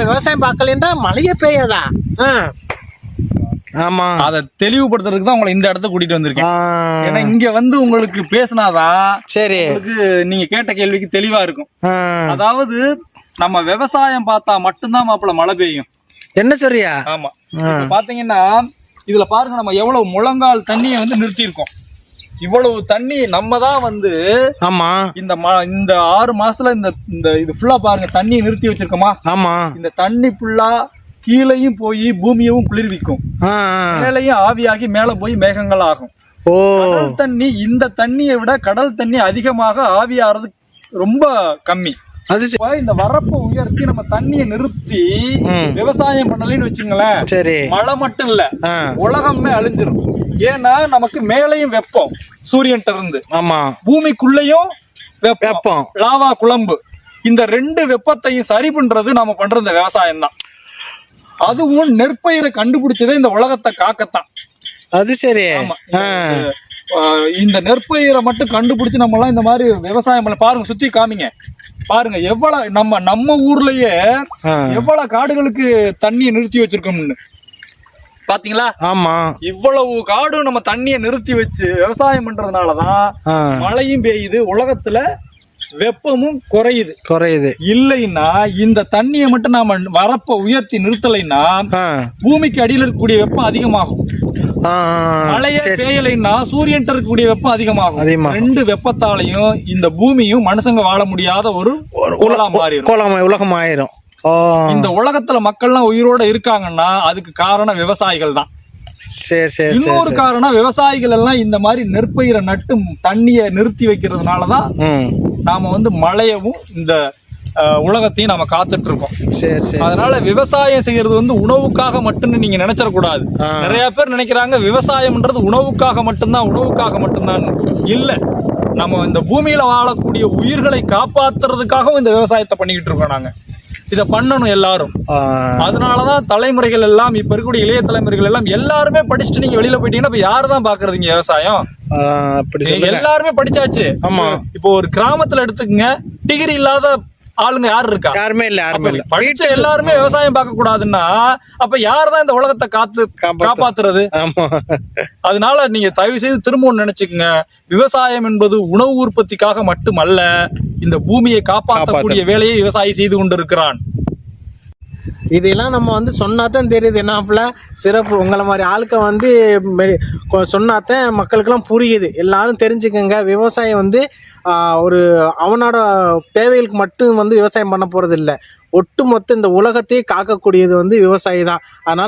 நம்ம விவசாயம் பார்க்கலன்னா மழையே பெய்யாதா. ஆமா. அதை தெளிவுபடுத்துறதுக்கு தான் உங்களை இந்த இடத்த கூட்டிட்டு வந்திருக்கேன். ஏன்னா இங்க வந்து உங்களுக்கு பேசினாதான் சரி. உங்களுக்கு நீங்க கேட்ட கேள்விக்கு தெளிவா இருக்கும். அதாவது நம்ம விவசாயம் பார்த்தா மட்டும்தான் மாப்பிள்ள மழை பெய்யும். என்ன சொல்றியா? ஆமா. பாத்தீங்கன்னா இதுல பாருங்க நம்ம எவ்வளவு முழங்கால் தண்ணியை வந்து நிறுத்தியிருக்கோம். இவ்வளவு தண்ணி நம்ம தான் வந்து ஆமா. இந்த இந்த ஆறு மாசத்துல இந்த இந்த இது ஃபுல்லா பாருங்க தண்ணியை நிறுத்தி வச்சிருக்கோமா? ஆமா. இந்த தண்ணி ஃபுல்லா கீழையும் போய் பூமியவும் குளிர்விக்கும். மேலையும் ஆவியாகி மேல போய் மேகங்கள் ஆகும். ஓ. கடல் தண்ணி இந்த தண்ணியை விட கடல் தண்ணி அதிகமாக ஆவியாறது ரொம்ப கம்மி. இந்த வரப்பை உயர்த்தி நம்ம தண்ணியை நிறுத்தி. விவசாயம் பண்ணலன்னு வச்சுங்களேன் சரி. மழை மட்டும் இல்ல உலகமே அழிஞ்சிரும். ஏன்னா நமக்கு மேலையும் வெப்பம் சூரியன்ட்ட இருந்து ஆமா. பூமிக்குள்ளேயும் வெப்பம். லாவா குழம்பு. இந்த ரெண்டு வெப்பத்தையும் சரி பண்றது நாம பண்ற இந்த விவசாயம் தான் அதுவும் நெற்பயிரை கண்டுபிடிச்சதே இந்த உலகத்தை காக்கத்தான். அது சரி. இந்த நெற்பயிரை மட்டும் கண்டுபிடிச்சு நம்ம எல்லாம் இந்த மாதிரி விவசாயம் பண்ண பாருங்க சுத்தி காமிங்க. பாருங்க எவ்வளவு நம்ம நம்ம ஊர்லயே. எவ்வளவு காடுகளுக்கு தண்ணியை நிறுத்தி வச்சிருக்கோம்னு. பாத்தீங்களா ஆமா இவ்வளவு காடும் நம்ம தண்ணியை நிறுத்தி வச்சு விவசாயம் பண்றதுனாலதான். மழையும் பெய்யுது உலகத்துல வெப்பமும் குறையுது குறையுது இல்லைன்னா இந்த தண்ணியை மட்டும் நாம வரப்ப உயர்த்தி நிறுத்தலைன்னா. பூமிக்கு அடியில் இருக்கக்கூடிய வெப்பம் அதிகமாகும். மழையே. பெய்யலைன்னா சூரியன் இருக்கக்கூடிய வெப்பம் அதிகமாகும். ரெண்டு வெப்பத்தாலையும் இந்த பூமியும் மனுஷங்க வாழ முடியாத ஒரு கோலம் உலகம் ஆயிரும் இந்த உலகத்துல மக்கள்லாம் உயிரோட இருக்காங்கன்னா அதுக்கு காரணம் விவசாயிகள் தான். சரி இன்னொரு காரணம் விவசாயிகள் எல்லாம் இந்த மாதிரி நெற்பயிரை நட்டு தண்ணியை நிறுத்தி வைக்கிறதுனாலதான் நாம வந்து மழையவும் இந்த உலகத்தையும் நாம காத்துட்டு இருக்கோம் சரி சரி. அதனால விவசாயம் செய்யறது வந்து உணவுக்காக மட்டும்னு நீங்க நினைச்சிடக்கூடாது. நிறைய பேர் நினைக்கிறாங்க விவசாயம்ன்றது உணவுக்காக மட்டும்தான் உணவுக்காக மட்டும்தான். இல்ல நம்ம இந்த பூமியில வாழக்கூடிய உயிர்களை காப்பாத்துறதுக்காகவும் இந்த விவசாயத்தை பண்ணிக்கிட்டு இருக்கோம் நாங்க. இதை பண்ணணும் எல்லாரும். அதனாலதான் தலைமுறைகள் எல்லாம் இப்ப இருக்கக்கூடிய இளைய தலைமுறைகள் எல்லாம் எல்லாருமே படிச்சுட்டு நீங்க வெளியில போயிட்டீங்கன்னா இப்ப யாரு தான் பாக்குறதுங்க விவசாயம்? எல்லாருமே படிச்சாச்சு. ஆமா. இப்போ ஒரு கிராமத்துல எடுத்துக்கங்க டிகிரி இல்லாத ஆளுங்க யாரு இருக்கா? யாருமே இல்ல யாருமே இல்ல. படிச்ச எல்லாருமே விவசாயம் பார்க்க கூடாதுன்னா அப்ப யார் தான் இந்த உலகத்தை காத்து காப்பாத்து- காப்பாத்துறது? அதனால நீங்க தயவு செய்து திரும்ப ஒண்ணு நினைச்சுக்கங்க. விவசாயம் என்பது உணவு உற்பத்திக்காக மட்டுமல்ல இந்த பூமியை காப்பாற்றக்கூடிய வேலையை விவசாயி செய்து கொண்டிருக்கிறான். இதெல்லாம் நம்ம வந்து சொன்னாதான் தெரியுது. என்னாப்புல சிறப்பு. உங்களை மாதிரி ஆளுக்க வந்து மெ- கொ- சொன்னாதான் மக்களுக்கெல்லாம் புரியுது. எல்லாரும் தெரிஞ்சுக்கங்க. விவசாயம் வந்து ஒரு அவனோட தேவைகளுக்கு மட்டும் வந்து விவசாயம் பண்ண போகிறது இல்லை ஒட்டுமொத்த இந்த உலகத்தையே காக்கக்கூடியது வந்து விவசாயி தான். அதனால்